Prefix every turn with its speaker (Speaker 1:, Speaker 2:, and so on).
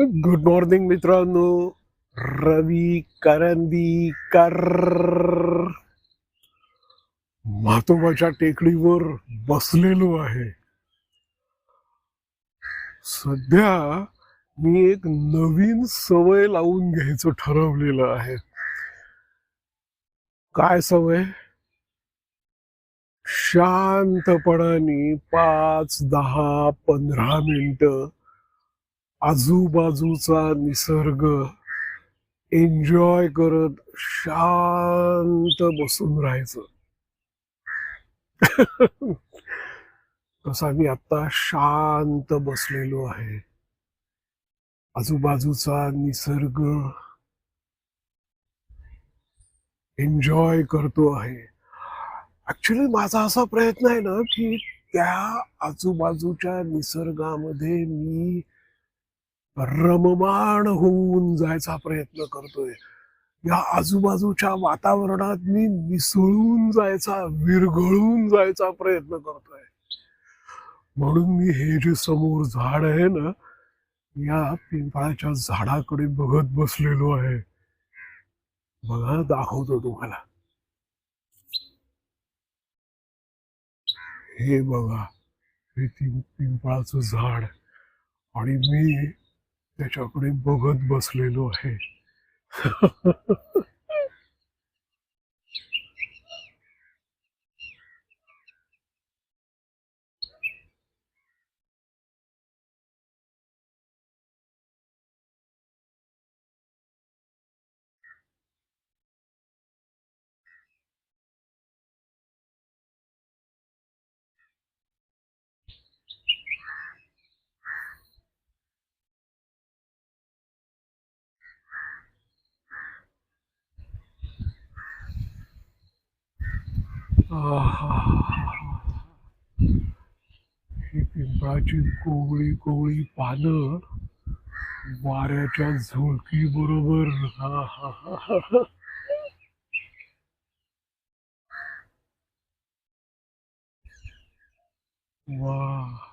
Speaker 1: Good morning मित्रांनो. रवी करंदीकर म्हातोबाच्या टेकडीवर बसलेलो आहे. सध्या मी एक नवीन सवय लावून घ्यायचं ठरवलेलं आहे. काय सवय? शांतपणाने पाच दहा पंधरा मिनिटं आजूबाजूचा निसर्ग. एन्जॉय करत शांत बसून राहायचं. तसा मी आता शांत बसलेलो आहे. आजूबाजूचा निसर्ग. एन्जॉय करतो आहे. ऍक्च्युली माझा असा प्रयत्न आहे ना की त्या आजूबाजूच्या निसर्गामध्ये मी रममाण होऊन जायचा प्रयत्न करतोय. या आजूबाजूच्या वातावरणात मी मिसळून जायचा विरघळून जायचा प्रयत्न करतोय. म्हणून मी हे जे समोर झाड आहे ना या पिंपळाच्या झाडाकडे बघत बसलेलो आहे. बघा दाखवतो तुम्हाला. हे बघा हे पिंपळाचं झाड. आणि मी त्याच्याकडे बघत बसलेलो आहे. ही पिंपळाची कोवळी कोवळी पानं वाऱ्याच्या झुळकी बरोबर वा.